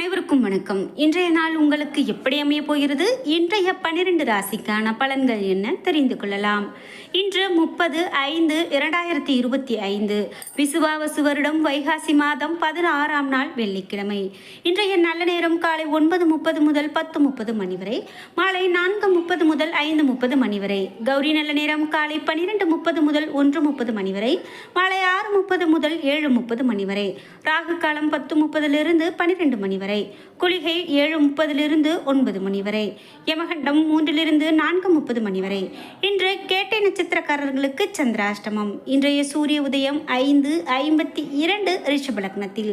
அனைவருக்கும் வணக்கம். இன்றைய நாள் உங்களுக்கு எப்படி அமைய போகிறது? இன்றைய பன்னிரண்டு ராசிக்கான பலன்கள் என்ன தெரிந்து கொள்ளலாம். இன்று முப்பது ஐந்து இரண்டாயிரத்தி இருபத்தி ஐந்து. விசுவாவசு வருடம் வைகாசி மாதம் பதினாறாம் நாள் வெள்ளிக்கிழமை. இன்றைய நல்ல நேரம் காலை ஒன்பது முப்பது முதல் பத்து முப்பது மணி வரை மாலை நான்கு முப்பது முதல் ஐந்து முப்பது மணி வரை கௌரி நல்ல நேரம் காலை பன்னிரெண்டு முப்பது முதல் ஒன்று முப்பது மணி வரை மாலை ஆறு முப்பது முதல் ஏழு முப்பது மணி வரை ராகு காலம் பத்து முப்பதிலிருந்து பன்னிரெண்டு மணி வரை. குளிகை ஏழு முப்பதிலிருந்து ஒன்பது மணி வரை யமகண்டம் மூன்றிலிருந்து நான்கு முப்பது மணி வரை இன்று கேட்டை நட்சத்திரக்காரர்களுக்கு சந்திராஷ்டமம். இன்றைய சூரிய உதயம் ஐந்து ஐம்பத்தி இரண்டு ரிஷப லக்னத்தில்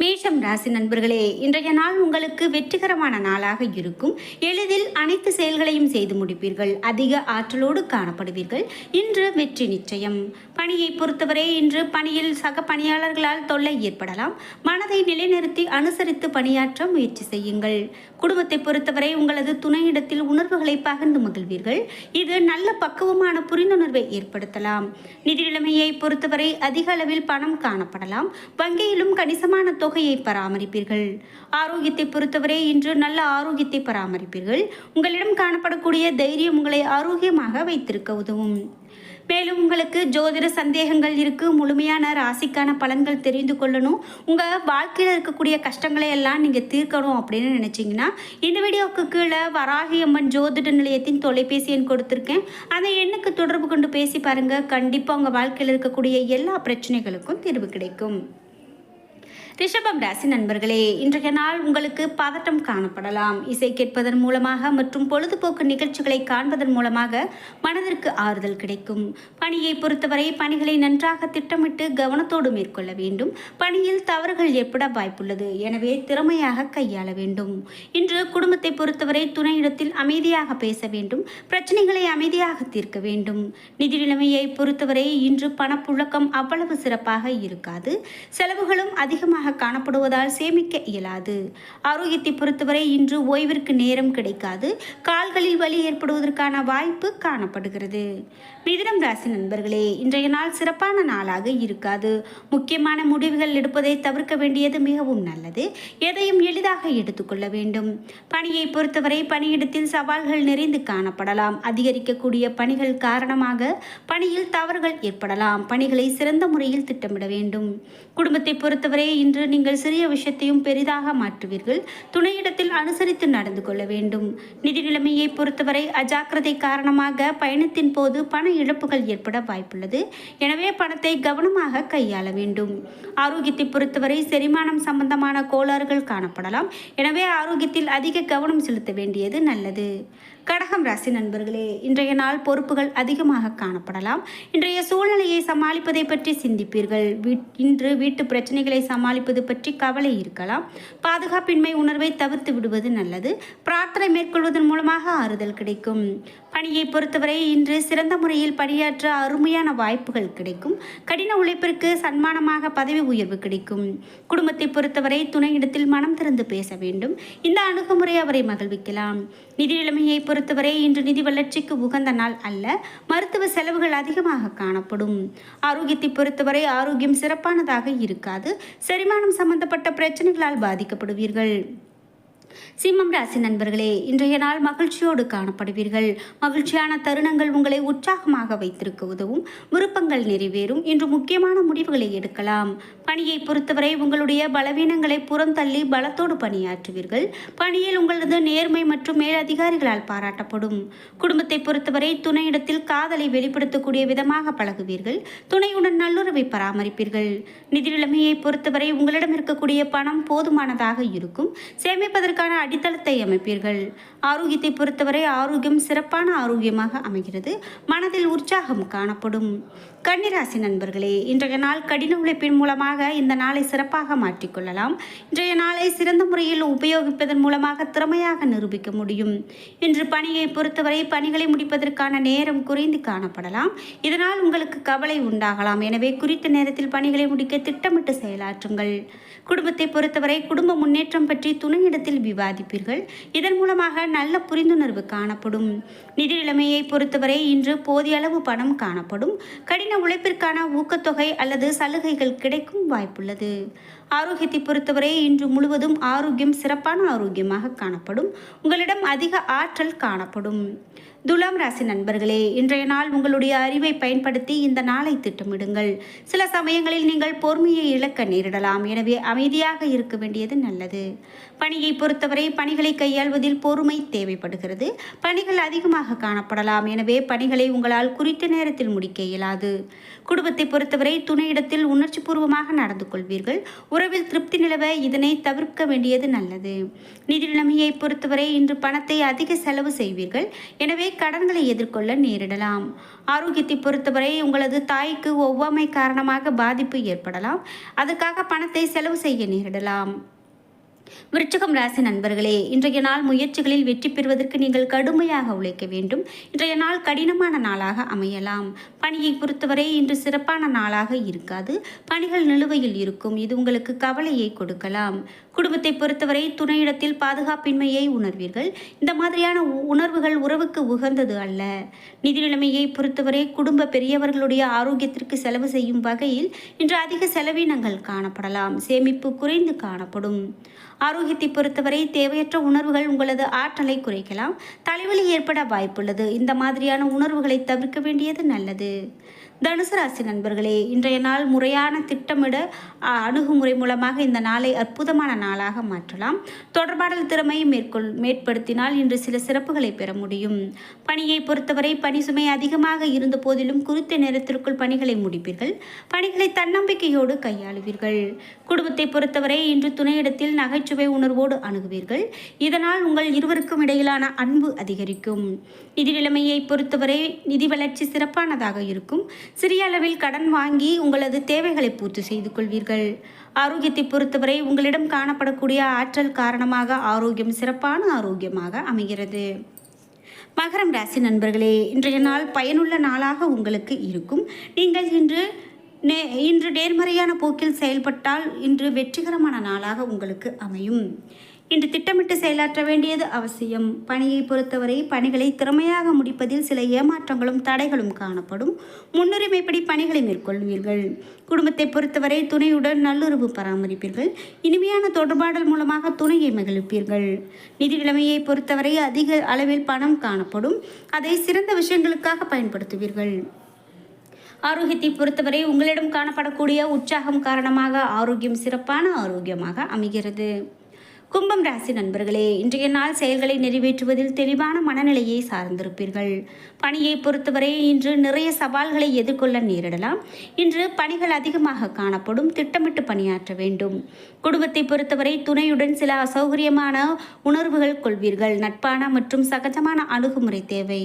மேஷம் ராசி நண்பர்களே இன்றைய நாள் உங்களுக்கு வெற்றிகரமான நாளாக இருக்கும். எளிதில் அனைத்து செயல்களையும் செய்து முடிப்பீர்கள். அதிக ஆற்றலோடு காணப்படுவீர்கள். இன்று வெற்றி நிச்சயம். பணியை பொறுத்தவரை இன்று பணியில் சக பணியாளர்களால் தொல்லை ஏற்படலாம். மனதை நிலைநிறுத்தி அனுசரித்து பணியாற்ற முயற்சி செய்யுங்கள். குடும்பத்தை பொறுத்தவரை உங்களது துணையிடத்தில் உணர்வுகளை பகிர்ந்து மகிழ்வீர்கள். இது நல்ல பக்குவமான புரிந்துணர்வை ஏற்படுத்தலாம். நிதி நிலைமையை பொறுத்தவரை அதிக அளவில் பணம் காணப்படலாம். வங்கியிலும் கணிசமான தொகையை பராமரிப்பீர்கள். ஆரோக்கியத்தை பொறுத்தவரை இன்று நல்ல ஆரோக்கியத்தை பராமரிப்பீர்கள். உங்களிடம் காணப்படக்கூடிய தைரியம் உங்களை ஆரோக்கியமாக வைத்திருக்க உதவும். மேலும் உங்களுக்கு ஜோதிட சந்தேகங்கள் இருக்கு முழுமையான ராசிக்கான பலன்கள் தெரிந்து கொள்ளணும். உங்கள் வாழ்க்கையில் இருக்கக்கூடிய கஷ்டங்களை எல்லாம் நீங்கள் தீர்க்கணும் அப்படின்னு நினச்சிங்கன்னா இந்த வீடியோவுக்கு கீழே வராகி அம்மன் ஜோதிட நிலையத்தின் தொலைபேசி எண் கொடுத்துருக்கேன். அந்த எண்ணுக்கு தொடர்பு கொண்டு பேசி பாருங்கள் கண்டிப்பாக உங்கள் வாழ்க்கையில் இருக்கக்கூடிய எல்லா பிரச்சனைகளுக்கும் தீர்வு கிடைக்கும். ரிஷபம் ராசி நண்பர்களே இன்றைய நாள் உங்களுக்கு பதட்டம் காணப்படலாம். இசை கேட்பதன் மூலமாக மற்றும் பொழுதுபோக்கு நிகழ்ச்சிகளை காண்பதன் மூலமாக மனதிற்கு ஆறுதல் கிடைக்கும். பணியை பொறுத்தவரை பணிகளை நன்றாக திட்டமிட்டு கவனத்தோடு மேற்கொள்ள வேண்டும். பணியில் தவறுகள் ஏற்பட வாய்ப்புள்ளது. எனவே திறமையாக கையாள வேண்டும். இன்று குடும்பத்தை பொறுத்தவரை துணையிடத்தில் அமைதியாக பேச வேண்டும். பிரச்சனைகளை அமைதியாக தீர்க்க வேண்டும். நிதி நிலைமையை பொறுத்தவரை இன்று பணப்புழக்கம் அவ்வளவு சிறப்பாக இருக்காது. செலவுகளும் அதிகமாக காணப்படுவதால் சேமிக்க இயலாது. ஆரோக்கியத்தை பொறுத்தவரை இன்று ஓய்விற்கு நேரம் கிடைக்காது. கால்களில் வலி ஏற்படுவதற்கான வாய்ப்பு காணப்படுகிறது. மிதுனம் ராசி நண்பர்களே இன்றைய நாள் சிறப்பான நாளாக இருக்காது. முக்கியமான முடிவுகள் எடுப்பதை தவிர்க்க வேண்டியது மிகவும் நல்லது. எதையும் எளிதாக எடுத்துக்கொள்ள வேண்டும். பணியை பொறுத்தவரை பணியிடத்தில் சவால்கள் நிறைந்து காணப்படலாம். அதிகரிக்கக்கூடிய பணிகள் காரணமாக பணியில் தவறுகள் ஏற்படலாம். பணிகளை சிறந்த முறையில் திட்டமிட வேண்டும். குடும்பத்தை பொறுத்தவரை இன்று நீங்கள் சிறிய விஷயத்தையும் பெரிதாக மாற்றுவீர்கள். துணையிடத்தில் அனுசரித்து நடந்து கொள்ள வேண்டும். நிதி நிலைமையை பொறுத்தவரை அஜாக்கிரதை காரணமாக பயணத்தின் போது பண இழப்புகள் ஏற்பட வாய்ப்புள்ளது. எனவே பணத்தை கவனமாக கையாள வேண்டும். ஆரோக்கியத்தை பொறுத்தவரை செரிமானம் சம்பந்தமான கோளாறுகள் காணப்படலாம். எனவே ஆரோக்கியத்தில் அதிக கவனம் செலுத்த வேண்டியது நல்லது. கடகம் ராசி நண்பர்களே இன்றைய நாள் பொறுப்புகள் அதிகமாக காணப்படலாம். இன்றைய சூழ்நிலையை சமாளிப்பதை பற்றி சிந்திப்பீர்கள். இன்று வீட்டு பிரச்சனைகளை சமாளிப்பது பற்றி கவலை இருக்கலாம். பாதுகாப்பின்மை உணர்வை தவிர்த்து விடுவது நல்லது. பிரார்த்தனை மேற்கொள்வதன் மூலமாக ஆறுதல் கிடைக்கும். பணியை பொறுத்தவரை இன்று சிறந்த முறையில் பணியாற்ற அருமையான வாய்ப்புகள் கிடைக்கும். கடின உழைப்பிற்கு சன்மானமாக பதவி உயர்வு கிடைக்கும். குடும்பத்தை பொறுத்தவரை துணையிடத்தில் மனம் திறந்து பேச வேண்டும். இந்த அணுகுமுறை அவரை மகிழ்விக்கலாம். நிதி நிலைமையை பொறுத்தவரை இன்று நிதி வளர்ச்சிக்கு உகந்த நாள் அல்ல மருத்துவ செலவுகள் அதிகமாக காணப்படும். ஆரோக்கியத்தை பொறுத்தவரை ஆரோக்கியம் சிறப்பானதாக இருக்காது. செரிமானம் சம்பந்தப்பட்ட பிரச்சனைகளால் பாதிக்கப்படுவீர்கள். சிம்மம் ராசி நண்பர்களே இன்றைய நாள் மகிழ்ச்சியோடு காணப்படுவீர்கள். மகிழ்ச்சியான தருணங்கள் உங்களை உற்சாகமாக வைத்திருக்க உதவும் விருப்பங்கள் நிறைவேறும் இன்று முக்கியமான முடிவுகளை எடுக்கலாம். பணியை பொறுத்தவரை உங்களுடைய பலவீனங்களை புறந்தள்ளி பலத்தோடு பணியாற்றுவீர்கள். பணியில் உங்களது நேர்மை மற்றும் மேலதிகாரிகளால் பாராட்டப்படும். குடும்பத்தை பொறுத்தவரை துணையிடத்தில் காதலை வெளிப்படுத்தக்கூடிய விதமாக பழகுவீர்கள். துணையுடன் நல்லுறவை பராமரிப்பீர்கள். நிதி நிலைமையை பொறுத்தவரை உங்களிடம் இருக்கக்கூடிய பணம் போதுமானதாக இருக்கும். சேமிப்பதற்கு அதற்கான அடித்தளத்தை அமைப்பீர்கள். ஆரோக்கியத்தை பொறுத்தவரை ஆரோக்கியம் சிறப்பான ஆரோக்கியமாக அமைகிறது. மனதில் உற்சாகம் காணப்படும். கன்னிராசி நண்பர்களே இன்றைய நாள் கடின உழைப்பின் மூலமாக இந்த நாளை சிறப்பாக மாற்றிக்கொள்ளலாம் இன்றைய நாளை சிறந்த முறையில் உபயோகிப்பதன் மூலமாக திறமையாக நிரூபிக்க முடியும். இன்று பணியை பொறுத்தவரை பணிகளை முடிப்பதற்கான நேரம் குறைந்து காணப்படலாம். இதனால் உங்களுக்கு கவலை உண்டாகலாம். எனவே குறித்த நேரத்தில் பணிகளை முடிக்க திட்டமிட்டு செயலாற்றுங்கள். குடும்பத்தை பொறுத்தவரை குடும்ப முன்னேற்றம் பற்றி துணையிடத்தில் விவாதிப்பீர்கள். இதன் மூலமாக நல்ல புரிந்துணர்வு காணப்படும். நிதி நிலைமையை பொறுத்தவரை இன்று போதிய அளவு பணம் காணப்படும். கடின உழைப்பிற்கான ஊக்கத்தொகை அல்லது சலுகைகள் கிடைக்கும் வாய்ப்புள்ளது. ஆரோக்கியத்தை பொறுத்தவரை இன்று முழுவதும் ஆரோக்கியம் சிறப்பான ஆரோக்கியமாக காணப்படும். உங்களிடம் அதிக ஆற்றல் காணப்படும். துலாம் ராசி நண்பர்களே இன்றைய நாள் உங்களுடைய அறிவை பயன்படுத்தி இந்த நாளை திட்டமிடுங்கள். சில சமயங்களில் நீங்கள் பொறுமையை இழக்க நேரிடலாம். எனவே அமைதியாக இருக்க வேண்டியது நல்லது. பணியை பொறுத்தவரை பணிகளை கையாள்வதில் பொறுமை தேவைப்படுகிறது. பணிகள் அதிகமாக காணப்படலாம். எனவே பணிகளை உங்களால் குறித்த நேரத்தில் முடிக்க இயலாது. குடும்பத்தை பொறுத்தவரை துணையிடத்தில் உணர்ச்சிபூர்வமாக நடந்து கொள்வீர்கள். உறவில் திருப்தி நிலவ இதனை தவிர்க்க வேண்டியது நல்லது. நிதி நிலைமையை பொறுத்தவரை இன்று பணத்தை அதிக செலவு செய்வீர்கள். எனவே கடன்களை எதிர்கொள்ள நேரிடலாம். ஆரோக்கியத்தை பொறுத்தவரை உங்களது தாய்க்கு ஒவ்வாமை காரணமாக பாதிப்பு ஏற்படலாம். அதற்காக பணத்தை செலவு செய்ய நேரிடலாம். விருச்சகம் ராசி நண்பர்களே இன்றைய நாள் முயற்சிகளில் வெற்றி பெறுவதற்கு நீங்கள் கடுமையாக உழைக்க வேண்டும். இன்றைய நாள் கடினமான நாளாக அமையலாம். பணியை பொறுத்தவரை இன்று சிறப்பான நாளாக இருக்காது. பணிகள் நிலுவையில் இருக்கும். இது உங்களுக்கு கவலையை கொடுக்கலாம். குடும்பத்தை பொறுத்தவரை துணையிடத்தில் பாதுகாப்பின்மையை உணர்வீர்கள். இந்த மாதிரியான உ- உணர்வுகள் உறவுக்கு உகந்தது அல்ல. நிதி நிலைமையை பொறுத்தவரை குடும்ப பெரியவர்களுடைய ஆரோக்கியத்திற்கு செலவு செய்யும் வகையில் இன்று அதிக செலவினங்கள் காணப்படலாம். சேமிப்பு குறைந்து காணப்படும். ஆரோக்கியத்தை பொறுத்தவரை தேவையற்ற உணர்வுகள் உங்களது ஆற்றலை குறைக்கலாம். தலைவலி ஏற்பட வாய்ப்புள்ளது. இந்த மாதிரியான உணர்வுகளை தவிர்க்க வேண்டியது நல்லது. தனுசு ராசி நண்பர்களே இன்றைய நாள் முறையான திட்டமிட அணுகுமுறை மூலமாக இந்த நாளை அற்புதமான நாளாக மாற்றலாம். தொடர்பாடல் திறமையை மேற்கொள் மேற்படுத்தினால் இன்று சில சிறப்புகளை பெற முடியும். பணியை பொறுத்தவரை பணி சுமை அதிகமாக இருந்த போதிலும் குறித்த நேரத்திற்குள் பணிகளை முடிப்பீர்கள். பணிகளை தன்னம்பிக்கையோடு கையாளுவீர்கள். குடும்பத்தை பொறுத்தவரை இன்று துணையிடத்தில் நகைச்சுவை உணர்வோடு அணுகுவீர்கள். இதனால் உங்கள் இருவருக்கும் இடையிலான அன்பு அதிகரிக்கும். நிதி நிலைமையை பொறுத்தவரை நிதி வளர்ச்சி சிறப்பானதாக இருக்கும். சிறிய அளவில் கடன் வாங்கி உங்களது தேவைகளை பூர்த்தி செய்து கொள்வீர்கள். ஆரோக்கியத்தை பொறுத்தவரை உங்களிடம் காணப்படக்கூடிய ஆற்றல் காரணமாக ஆரோக்கியம் சிறப்பான ஆரோக்கியமாக அமைகிறது. மகரம் ராசி நண்பர்களே இன்றைய நாள் பயனுள்ள நாளாக உங்களுக்கு இருக்கும். நீங்கள் இன்று நே இன்று நேர்மறையான போக்கில் செயல்பட்டால் இன்று வெற்றிகரமான நாளாக உங்களுக்கு அமையும். இன்று திட்டமிட்டு செயலாற்ற வேண்டியது அவசியம். பணியை பொறுத்தவரை பணிகளை திறமையாக முடிப்பதில் சில ஏமாற்றங்களும் தடைகளும் காணப்படும். முன்னுரிமைப்படி பணிகளை மேற்கொள்வீர்கள். குடும்பத்தை பொறுத்தவரை துணையுடன் நல்லுறவு பராமரிப்பீர்கள். இனிமையான தொடர்பாடல் மூலமாக துணையை மகிழ்ப்பீர்கள் நிதி நிலைமையை பொறுத்தவரை அதிக அளவில் பணம் காணப்படும். அதை சிறந்த விஷயங்களுக்காக பயன்படுத்துவீர்கள். ஆரோக்கியத்தை பொறுத்தவரை உங்களிடம் காணப்படக்கூடிய உற்சாகம் காரணமாக ஆரோக்கியம் சிறப்பான ஆரோக்கியமாக அமைகிறது. கும்பம் ராசி நண்பர்களே இன்றைய நாள் செயல்களை நிறைவேற்றுவதில் தெளிவான மனநிலையை சார்ந்திருப்பீர்கள். பணியை பொறுத்தவரை இன்று நிறைய சவால்களை எதிர்கொள்ள நேரிடலாம். இன்று பணிகள் அதிகமாக காணப்படும் திட்டமிட்டு பணியாற்ற வேண்டும். குடும்பத்தை பொறுத்தவரை துணையுடன் சில அசௌகரியமான உணர்வுகள் கொள்வீர்கள். நட்பான மற்றும் சகஜமான அணுகுமுறை தேவை.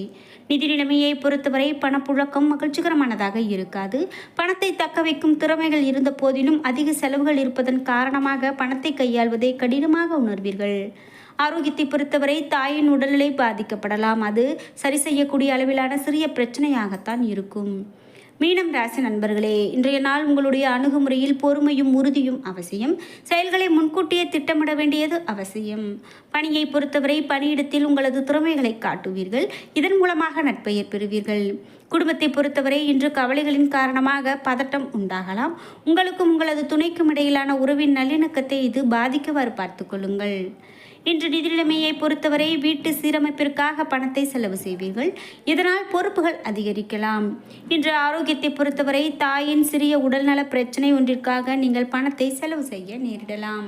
நிதி நிலைமையை பொறுத்தவரை பணப்புழக்கம் மகிழ்ச்சிகரமானதாக இருக்காது. பணத்தை தக்க வைக்கும் திறமைகள் இருந்த போதிலும் அதிக செலவுகள் இருப்பதன் காரணமாக பணத்தை கையாள்வதை கடினமாக உணர்வீர்கள். ஆரோக்கியத்தை பொறுத்தவரை தாயின் உடல்நிலை பாதிக்கப்படலாம். அது சரி செய்யக்கூடிய அளவிலான சிறிய பிரச்சனையாகத்தான் இருக்கும். மீனம் ராசி நண்பர்களே இன்றைய நாள் உங்களுடைய அணுகுமுறையில் பொறுமையும் உறுதியும் அவசியம். செயல்களை முன்கூட்டியே திட்டமிட வேண்டியது அவசியம். பணியை பொறுத்தவரை பணியிடத்தில் உங்களது திறமைகளை காட்டுவீர்கள். இதன் மூலமாக நட்பெயர் பெறுவீர்கள். குடும்பத்தை பொறுத்தவரை இன்று கவலைகளின் காரணமாக பதட்டம் உண்டாகலாம். உங்களுக்கும் உங்களது துணைக்கும் இடையிலான உறவின் நல்லிணக்கத்தை இது பாதிக்கவாறு பார்த்துக்கொள்ளுங்கள் இன்று நிதிநிலைமையை பொறுத்தவரை வீட்டு சீரமைப்பிற்காக பணத்தை செலவு செய்வீர்கள். இதனால் பொறுப்புகள் அதிகரிக்கலாம். இன்று ஆரோக்கியத்தை பொறுத்தவரை தாயின் சிறிய உடல்நல பிரச்சனை ஒன்றிற்காக நீங்கள் பணத்தை செலவு செய்ய நேரிடலாம்.